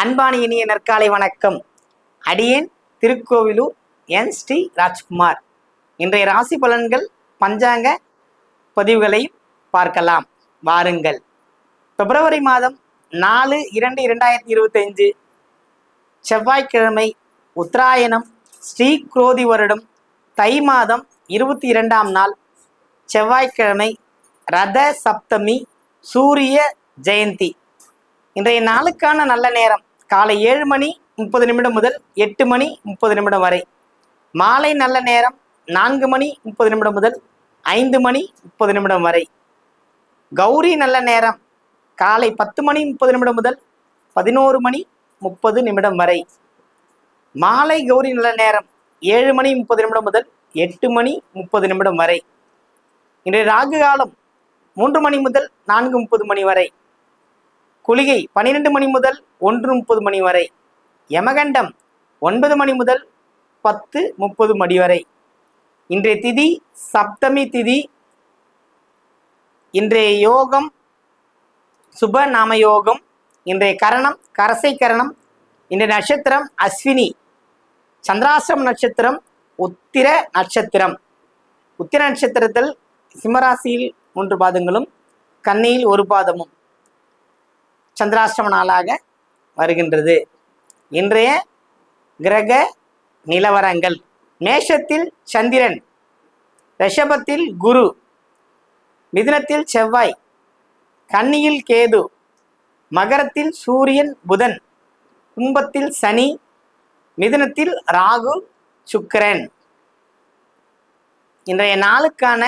அன்பான இனிய நற்காலை வணக்கம். அடியேன் திருக்கோவிலூர் என். ஸ்ரீ. ராஜ்குமார். இன்றைய ராசி பலன்கள் பஞ்சாங்க பதிவுகளையும் பார்க்கலாம். வாருங்கள். பிப்ரவரி மாதம் நாலு இரண்டு இரண்டாயிரத்தி இருபத்தைந்து. செவ்வாய்க்கிழமை உத்தராயணம் ஸ்ரீ. குரோதி வருடம் தை மாதம் இருபத்தி இரண்டாம் நாள். செவ்வாய்க்கிழமை ரத சப்தமி சூரிய ஜெயந்தி. இன்றைய நாளுக்கான நல்ல நேரம். காலை ஏழு மணி முப்பது நிமிடம் முதல் எட்டு மணி முப்பது நிமிடம் வரை. மாலை நல்ல நேரம் நான்கு மணி முப்பது நிமிடம் முதல் ஐந்து மணி முப்பது நிமிடம் வரை. கௌரி நல்ல நேரம் காலை பத்து மணி முப்பது நிமிடம் முதல் பதினோரு மணி முப்பது நிமிடம் வரை. மாலை கௌரி நல்ல நேரம் ஏழு மணி முப்பது நிமிடம் முதல் எட்டு மணி முப்பது நிமிடம் வரை. இன்றைய ராகு காலம் மூன்று மணி முதல் நான்கு முப்பது மணி வரை. குளிகை பன்னிரெண்டு மணி முதல் ஒன்று முப்பது மணி வரை. யமகண்டம் ஒன்பது மணி முதல் பத்து முப்பது மணி வரை. இன்றைய திதி சப்தமி திதி. இன்றைய யோகம் சுப நாம யோகம். இன்றைய கரணம் கரசை கரணம். இன்றைய நட்சத்திரம் அஸ்வினி. சந்திராசிரம நட்சத்திரம் உத்திர நட்சத்திரம். உத்திர நட்சத்திரத்தில் சிம்மராசியில் மூன்று பாதங்களும் கண்ணையில் ஒரு பாதமும். சந்திராஷ்டம நாளாக வருகின்றது. இன்றைய கிரக நிலவரங்கள். மேஷத்தில் சந்திரன் ரிஷபத்தில் குரு மிதுனத்தில் செவ்வாய் கன்னியில் கேது மகரத்தில் சூரியன் புதன் கும்பத்தில் சனி மிதுனத்தில் ராகு சுக்கிரன். இன்றைய நாளுக்கான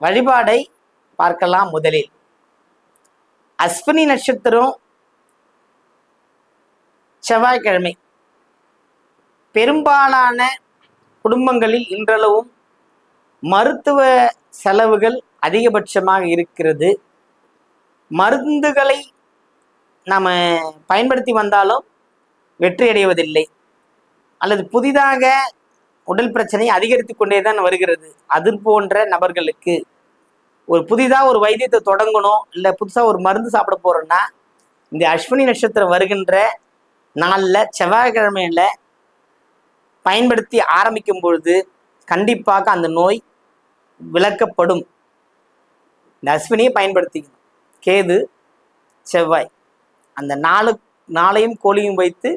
வழிபாடை பார்க்கலாம் முதலில். அஸ்வினி நட்சத்திரம் செவ்வாய்க்கிழமை. பெரும்பாலான குடும்பங்களில் இன்றளவும் மருத்துவ செலவுகள் அதிகபட்சமாக இருக்கிறது. மருந்துகளை நாம் பயன்படுத்தி வந்தாலும் வெற்றியடைவதில்லை அல்லது புதிதாக உடல் பிரச்சனை அதிகரித்து கொண்டே தான் வருகிறது. அது போன்ற நபர்களுக்கு ஒரு புதிதாக ஒரு வைத்தியத்தை தொடங்கணும் இல்லை புதுசாக ஒரு மருந்து சாப்பிட போகிறோன்னா இந்த அஸ்வினி நட்சத்திரம் வருகின்ற நாளில் செவ்வாய்க்கிழமையில் பயன்படுத்தி ஆரம்பிக்கும் பொழுது கண்டிப்பாக அந்த நோய் விளக்கப்படும். இந்த அஸ்வினியை பயன்படுத்திக்கணும். கேது செவ்வாய் அந்த நாலு நாளையும் கோழியும் வைத்து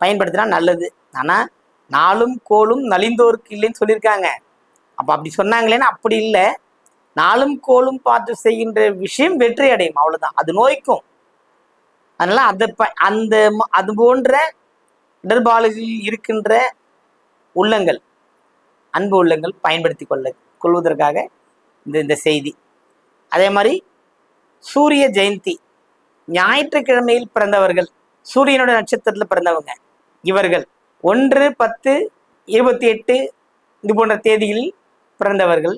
பயன்படுத்தினா நல்லது. ஆனால் நாளும் கோளும் நலிந்தோருக்கு இல்லைன்னு சொல்லியிருக்காங்க. அப்போ அப்படி சொன்னாங்களேன்னா அப்படி இல்லை. நாளும் கோளும் பார்த்து செய்கின்ற விஷயம் வெற்றி அடையும் அவ்வளவுதான். அது நோய்க்கும். அதனால அதை ப அந்த அது போன்ற இடர்பாடுகளில் இருக்கின்ற உள்ளங்கள் அன்பு உள்ளங்கள் பயன்படுத்தி கொள்ள கொள்வதற்காக இந்த இந்த செய்தி. அதே மாதிரி சூரிய ஜெயந்தி ஞாயிற்றுக்கிழமையில் பிறந்தவர்கள் சூரியனுடைய நட்சத்திரத்தில் பிறந்தவங்க இவர்கள் ஒன்று பத்து இருபத்தி எட்டு இது போன்ற தேதிகளில் பிறந்தவர்கள்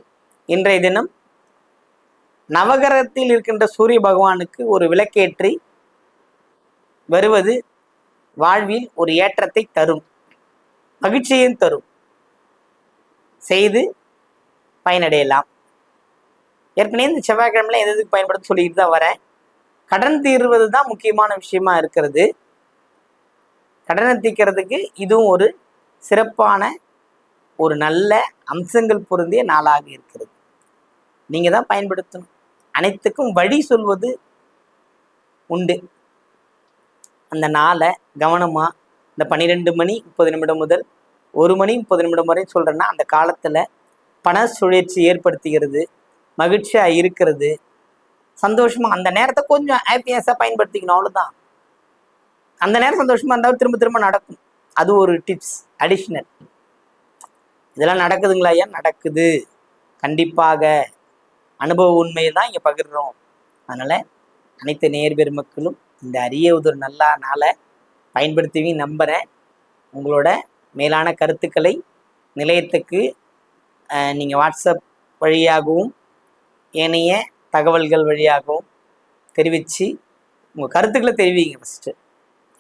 இன்றைய தினம் நவகிரகத்தில் இருக்கின்ற சூரிய பகவானுக்கு ஒரு விளக்கேற்றி வருவது வாழ்வில் ஒரு ஏற்றத்தை தரும் மகிழ்ச்சியையும் தரும். செய்து பயனடையலாம். ஏற்கனவே இந்த செவ்வாய்க்கிழமையில எது எதுக்கு பயன்படுத்த சொல்லிட்டு தான் வரேன். கடன் தீர்வது தான் முக்கியமான விஷயமா இருக்கிறது. கடனை தீர்க்கிறதுக்கு இதுவும் ஒரு சிறப்பான ஒரு நல்ல அம்சங்கள் பொருந்திய நாளாக இருக்கிறது. நீங்கள் தான் பயன்படுத்தணும். அனைத்துக்கும் வழி சொல்வது உண்டு. அந்த நாளை கவனமாக இந்த பன்னிரெண்டு மணி முப்பது நிமிடம் முதல் ஒரு மணி முப்பது நிமிடம் வரை சொல்கிறேன்னா அந்த காலத்தில் பண சுழற்சி ஏற்படுத்துகிறது மகிழ்ச்சியாக இருக்கிறது சந்தோஷமாக அந்த நேரத்தை கொஞ்சம் ஹாப்பினஸாக பயன்படுத்திக்கணும் அவ்வளோதான் அந்த நேரம் சந்தோஷமாக இருந்தாலும் திரும்ப திரும்ப நடக்கும். அது ஒரு டிப்ஸ் அடிஷ்னல் இதெல்லாம் நடக்குதுங்களா ஐயா? நடக்குது. கண்டிப்பாக. அனுபவ உண்மையை தான் இங்கே பகிர்றோம். அதனால் அனைத்து நேர் பெருமக்களும் இந்த அரிய ஒரு நல்ல நாளை பயன்படுத்துவீங்க நம்புகிறேன் உங்களோட மேலான கருத்துக்களை நிலையத்துக்கு நீங்கள் வாட்ஸ்அப் வழியாகவும் ஏனைய தகவல்கள் வழியாகவும் தெரிவித்து உங்கள் கருத்துக்களை தெரிவிங்க ஃபஸ்ட்டு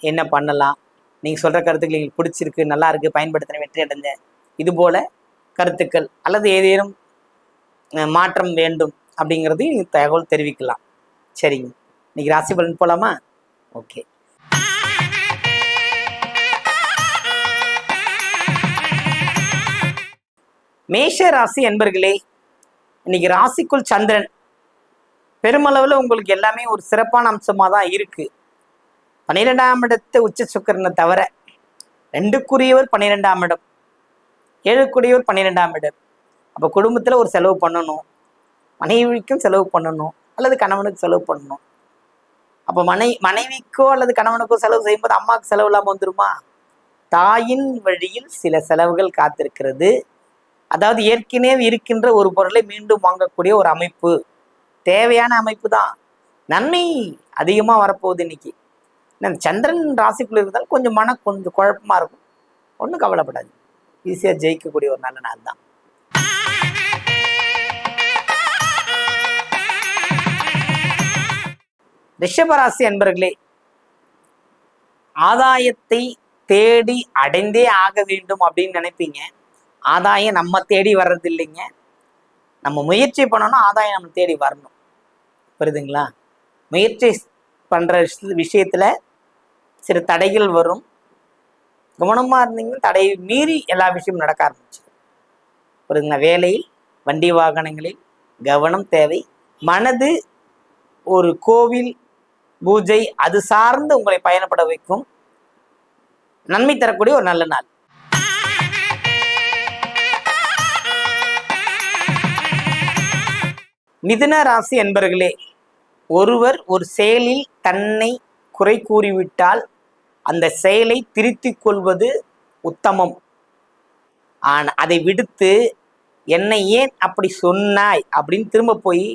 என்ன பண்ணலாம்? நீங்கள் சொல்கிற கருத்துக்கள் எங்களுக்கு பிடிச்சிருக்கு நல்லா இருக்குது பயன்படுத்தின வெற்றி அடைஞ்சேன் இதுபோல் கருத்துக்கள் அல்லது ஏதேனும் மாற்றம் வேண்டும் அப்படிங்கிறதையும் தகவல் தெரிவிக்கலாம். சரிங்க. இன்னைக்கு ராசி பலன் போகலாமா ஓகே. மேஷ ராசி என்பர்களே இன்னைக்கு ராசிக்குள் சந்திரன். பெருமளவில் உங்களுக்கு எல்லாமே ஒரு சிறப்பான அம்சமாக தான் இருக்கு. பன்னிரெண்டாம் இடத்து உச்ச சுக்கரனை தவிர ரெண்டுக்குரியவர் பன்னிரெண்டாம் இடம் ஏழுக்குரியவர் பன்னிரெண்டாம் இடம். அப்போ குடும்பத்தில் ஒரு செலவு பண்ணணும். மனைவிக்கும் செலவு பண்ணணும். அல்லது கணவனுக்கு செலவு பண்ணணும். அப்போ மனை மனைவிக்கோ அல்லது கணவனுக்கோ செலவு செய்யும்போது அம்மாவுக்கு செலவு இல்லாமல் வந்துருமா? தாயின் வழியில் சில செலவுகள் காத்திருக்கிறது. அதாவது ஏற்கனவே இருக்கின்ற ஒரு பொருளை மீண்டும் வாங்கக்கூடிய ஒரு அமைப்பு. தேவையான அமைப்பு தான். நன்மை அதிகமாக வரப்போகுது இன்னைக்கு. சந்திரன் ராசிக்குள்ள இருந்தால் கொஞ்சம் மன கொஞ்சம் குழப்பமாக இருக்கும். ஒன்றும் கவலைப்படாது ஈஸியாக ஜெயிக்கக்கூடிய ஒரு நல்ல நாள் தான். ரிஷபராசி அன்பர்களே ஆதாயத்தை தேடி அடைந்தே ஆக வேண்டும் அப்படின்னு நினைப்பீங்க. ஆதாயம் நம்ம தேடி வர்றது இல்லைங்க நம்ம முயற்சி பண்ணணும் ஆதாயம் நம்ம தேடி வரணும். புரியுதுங்களா? முயற்சி பண்ற விஷயத்துல சில தடைகள் வரும். கவனமா இருந்தீங்கன்னா தடையை மீறி எல்லா விஷயமும் நடக்க ஆரம்பிச்சு புரியுதுங்களா? வேலையில் வண்டி வாகனங்களில் கவனம் தேவை. மனது ஒரு கோவில் பூஜை அது சார்ந்து உங்களை பயணப்பட வைக்கும். நன்மை தரக்கூடிய ஒரு நல்ல நாள். மிதுன ராசி என்பர்களே ஒருவர் ஒரு செயலில் தன்னை குறை கூறிவிட்டால் அந்த செயலை திருத்திக் கொள்வது உத்தமம். ஆனால் அதை விடுத்து என்னை ஏன் அப்படி சொன்னாய் அப்படின்னு திரும்ப போய்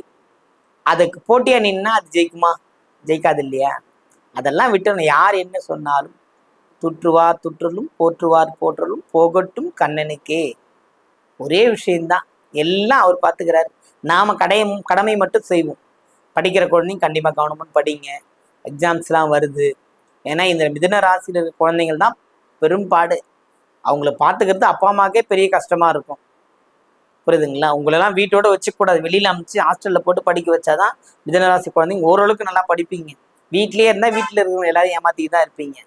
அதுக்கு போட்டியா நின்னா அது ஜெயிக்குமா? ஜெயிக்காது இல்லையா அதெல்லாம் விட்டு யார் என்ன சொன்னாலும் துற்றுவார் துற்றலும் போற்றுவார் போற்றலும் போகட்டும் கண்ணனுக்கே. ஒரே விஷயம்தான். எல்லாம் அவர் பார்த்துக்கிறார். நாம் கடையும் கடமை மட்டும் செய்வோம். படிக்கிற குழந்தைங்க கண்டிப்பாக கவனமாக படிங்க. எக்ஸாம்ஸ்லாம் வருது. ஏன்னா இந்த மிதன ராசியில் இருக்கிற குழந்தைங்கள் தான் பெரும்பாடு. அவங்கள பார்த்துக்கிறது அப்பா அம்மாக்கே பெரிய கஷ்டமாக இருக்கும். புரியுதுங்களா? உங்களெல்லாம் வீட்டோட வச்சுக்கூடாது. வெளியில் அமைச்சு ஹாஸ்டலில் போட்டு படிக்க வச்சாதான் மிதனராசி குழந்தைங்க ஓரளவுக்கு நல்லா படிப்பீங்க. வீட்லேயே இருந்தால் வீட்டில் இருக்கிறவங்க எல்லாரும் ஏமாத்திட்டு தான் இருப்பீங்க.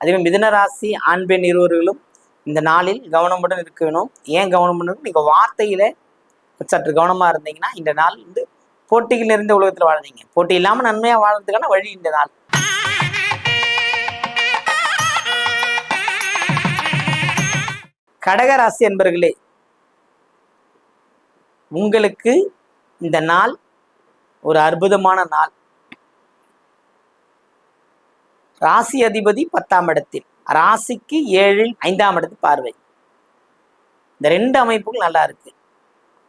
அதே மாதிரி மிதனராசி ஆண் பெண் இருவர்களும் இந்த நாளில் கவனமுடன் இருக்கணும் ஏன் கவனமுடன் நீங்கள் வார்த்தையில் சற்று கவனமாக இருந்தீங்கன்னா இந்த நாள் வந்து போட்டியில் நிறைந்த உலகத்தில் வாழ்ந்தீங்க. போட்டி இல்லாமல் நன்மையாக வாழ்றதுக்கான வழி இந்த நாள். கடகராசி என்பர்களே உங்களுக்கு இந்த நாள் ஒரு அற்புதமான நாள். ராசி அதிபதி பத்தாம் இடத்தில். ராசிக்கு ஏழில் ஐந்தாம் இடத்து பார்வை. இந்த ரெண்டு அமைப்புகள் நல்லா இருக்கு.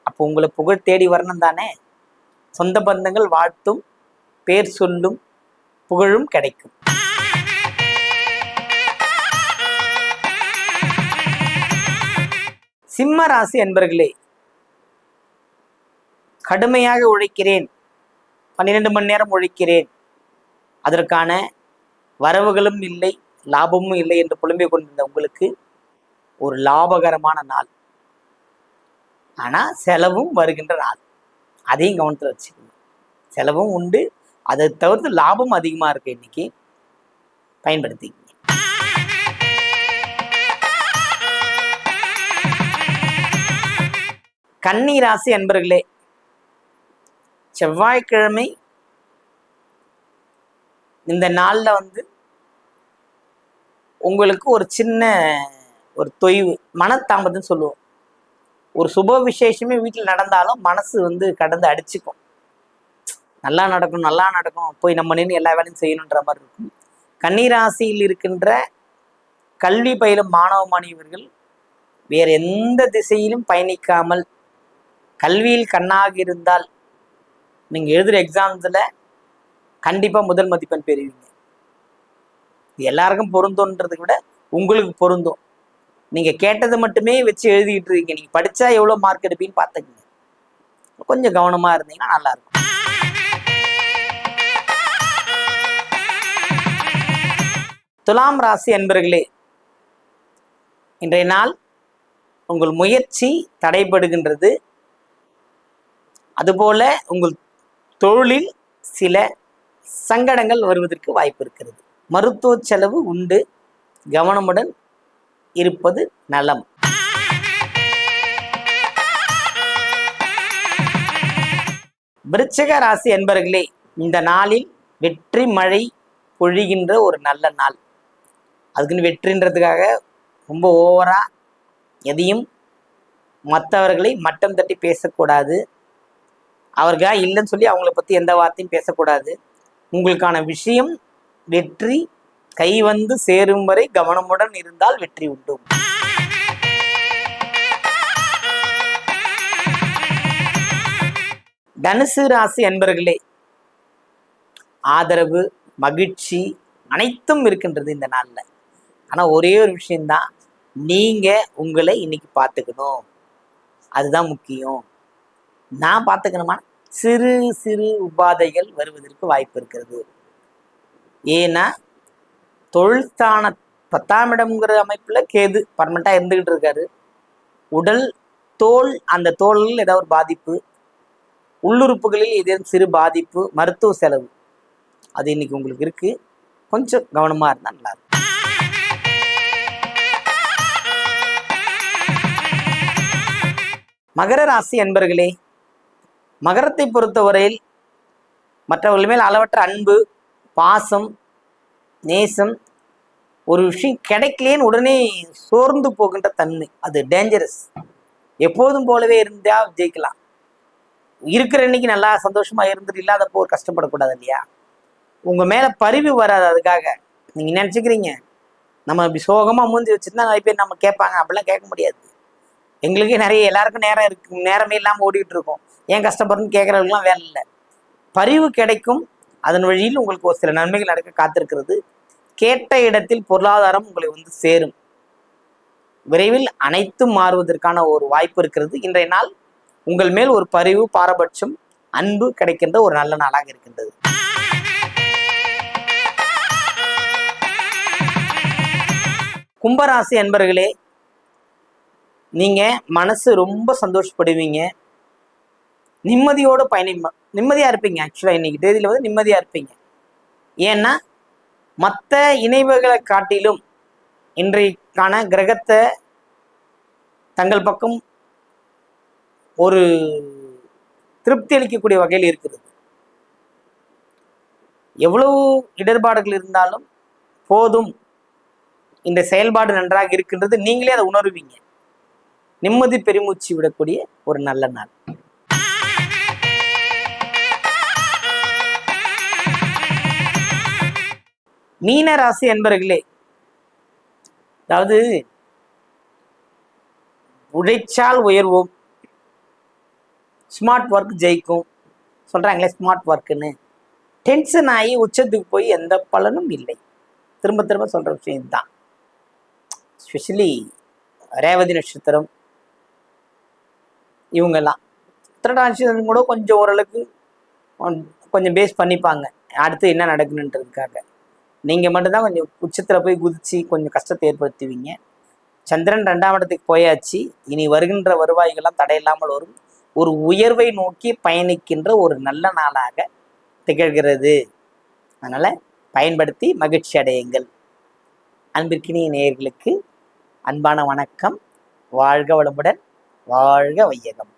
அப்போ உங்களை புகழ் தேடி வரணும் தானே? சொந்த பந்தங்கள் வாழ்த்தும் பேர் சொல்லும் புகழும் கிடைக்கும். சிம்ம ராசி என்பர்களே கடுமையாக உழைக்கிறேன். பன்னிரெண்டு மணி நேரம் உழைக்கிறேன். அதற்கான வரவுகளும் இல்லை லாபமும் இல்லை என்று புலம்பிக் கொண்டிருந்த உங்களுக்கு ஒரு லாபகரமான நாள். ஆனால் செலவும் வருகின்ற நாள். அதையும் கவனத்தில் வச்சுக்கணும் செலவும் உண்டு. அதை தவிர்த்து லாபம் அதிகமாக இருக்கு இன்னைக்கு. பயன்படுத்திக்கங்க. கன்னி ராசி அன்பர்களே செவ்வாய்க்கிழமை இந்த நாள்ல வந்து உங்களுக்கு ஒரு சின்ன ஒரு தொய்வு மனத்தாமதம்னு சொல்லுவோம். ஒரு சுப விசேஷமே வீட்டில் நடந்தாலும் மனசு வந்து கடந்து அடிச்சுக்கும். நல்லா நடக்கும் நல்லா நடக்கும் போய் நம்ம நின்று எல்லா வேலையும் செய்யணுன்ற மாதிரி இருக்கும். கன்னிராசியில் இருக்கின்ற கல்வி பயிலும் மாணவ மாணவியர்கள் வேற எந்த திசையிலும் பயணிக்காமல் கல்வியில் கண்ணாக இருந்தால் நீங்கள் எழுதுகிற எக்ஸாம்ஸில் கண்டிப்பாக முதல் மதிப்பெண் பெறுவீங்க. இது எல்லாருக்கும் பொருந்தும்ன்றதை விட உங்களுக்கு பொருந்தும். நீங்கள் கேட்டதை மட்டுமே வச்சு எழுதிட்டு இருக்கீங்க. நீங்க படிச்சா எவ்வளோ மார்க் எடுப்பீன்னு பார்த்துக்குங்க. கொஞ்சம் கவனமாக இருந்தீங்கன்னா நல்லா இருக்கும். துலாம் ராசி அன்பர்களே இன்றைய நாள் உங்கள் முயற்சி தடைபடுகின்றது. அதுபோல உங்கள் தொழிலில் சில சங்கடங்கள் வருவதற்கு வாய்ப்பு இருக்கிறது மருத்துவ செலவு உண்டு. கவனமுடன் இருப்பது நலம். விருச்சக ராசி என்பர்களே இந்த நாளில் வெற்றி மழை பொழிகின்ற ஒரு நல்ல நாள். அதுக்குன்னு வெற்றின்றதுக்காக ரொம்ப ஓவரா எதையும் மற்றவர்களை மட்டம் தட்டி பேசக்கூடாது. அவர்களா இல்லைன்னு சொல்லி அவங்கள பற்றி எந்த வார்த்தையும் பேசக்கூடாது. உங்களுக்கான விஷயம் வெற்றி கை வந்து சேரும் வரை கவனமுடன் இருந்தால் வெற்றி உண்டு. தனுசு ராசி என்பர்களே ஆதரவு மகிழ்ச்சி அனைத்தும் இருக்கின்றது இந்த நாளில். ஆனால் ஒரே ஒரு விஷயம்தான் நீங்கள் உங்களை இன்னைக்கு பார்த்துக்கணும். அதுதான் முக்கியம். நான் பார்த்துக்கணுமா? சிறு சிறு உபாதைகள் வருவதற்கு வாய்ப்பு இருக்கிறது. ஏன்னா தொழில்ஸ்தான பத்தாம் இடம்ங்கிற அமைப்பில் கேது பர்மனெண்ட்டாக இருந்துக்கிட்டு இருக்காரு. உடல் தோல் அந்த தோலில் ஏதாவது ஒரு பாதிப்பு. உள்ளுறுப்புகளில் ஏதேனும் சிறு பாதிப்பு மருத்துவ செலவு. அது இன்னைக்கு உங்களுக்கு இருக்கு. கொஞ்சம் கவனமாக இருந்தால் நல்லா மகர ராசி அன்பர்களே மகரத்தை பொறுத்தவரையில் மற்றவர்கள் மேல் அளவற்ற அன்பு பாசம் நேசம் ஒரு விஷயம் கிடைக்கலேன்னு உடனே சோர்ந்து போகின்ற தன்மை. அது டேஞ்சரஸ் எப்போதும் போலவே இருந்தா ஜெயிக்கலாம். இருக்கிற அன்னைக்கு நல்லா சந்தோஷமா இருந்துட்டு இல்லாதப்போ ஒரு கஷ்டப்படக்கூடாது இல்லையா? உங்க மேல பரிவு வராது அதுக்காக. நீங்க நினைச்சுக்கிறீங்க? நம்ம இப்படி சோகமா மூஞ்சி வச்சிருந்தா நிறைய பேர் நம்ம கேட்பாங்க. அப்படிலாம் கேட்க முடியாது. எங்களுக்கே நிறைய எல்லாருக்கும் நேரம் இருக்கு நேரமே இல்லாமல் ஓடிட்டு இருக்கோம். ஏன் கஷ்டப்படுறதுன்னு கேட்கறவங்களுக்குலாம் வேலை இல்லை. பரிவு கிடைக்கும். அதன் வழியில் உங்களுக்கு ஒரு சில நன்மைகள் நடக்க காத்திருக்கிறது. கேட்ட இடத்தில் பொருளாதாரம் உங்களை வந்து சேரும். விரைவில் அனைத்தும் மாறுவதற்கான ஒரு வாய்ப்பு இருக்கிறது. இன்றைய நாள் உங்கள் மேல் ஒரு பரிவு பாரபட்சம் அன்பு கிடைக்கின்ற ஒரு நல்ல நாளாக இருக்கின்றது. கும்பராசி அன்பர்களே நீங்க மனசு ரொம்ப சந்தோஷப்படுவீங்க. நிம்மதியோட பயணி நிம்மதியா இருப்பீங்க ஆக்சுவலா இன்னைக்கு தேதியில வந்து நிம்மதியா இருப்பீங்க. ஏன்னா மற்ற இணைவுகளை காட்டிலும் இன்றைக்கான கிரகத்தை தங்கள் பக்கம் ஒரு திருப்தி அளிக்கக்கூடிய வகையில் இருக்கிறது எவ்வளவு இடர்பாடுகள் இருந்தாலும் போதும். இந்த செயல்பாடு நன்றாக இருக்கின்றது. நீங்களே அதை உணருவீங்க. நிம்மதி பெருமூச்சு விடக்கூடிய ஒரு நல்ல நாள். மீன ராசி அன்பர்களே அதாவது உழைச்சால் உயர்வோம். ஸ்மார்ட் ஒர்க் ஜெயிக்கும். சொல்றாங்களே ஸ்மார்ட் ஒர்க்குன்னு டென்ஷன் ஆகி உச்சத்துக்கு போய் எந்த பலனும் இல்லை. திரும்ப திரும்ப சொல்ற விஷயம்தான். ஸ்பெஷலி ரேவதி நட்சத்திரம் இவங்கெல்லாம். திருடாட்சி கூட கொஞ்சம் ஓரளவுக்கு கொஞ்சம் பேஸ் பண்ணிப்பாங்க. அடுத்து என்ன நடக்கணுன்றதுக்காக நீங்கள் மட்டும்தான் கொஞ்சம் உச்சத்தில் போய் குதிச்சு கொஞ்சம் கஷ்டத்தை ஏற்படுத்துவீங்க. சந்திரன் ரெண்டாம் இடத்துக்கு போயாச்சு. இனி வருகின்ற வருவாய்கள்லாம் தடையில்லாமல் வரும். ஒரு உயர்வை நோக்கி பயணிக்கின்ற ஒரு நல்ல நாளாக திகழ்கிறது. அதனால் பயன்படுத்தி மகிழ்ச்சி அடையுங்கள். அன்பிற்கினிய நேயர்களுக்கு அன்பான வணக்கம். வாழ்க வளமுடன் வாழ்க வையகம்.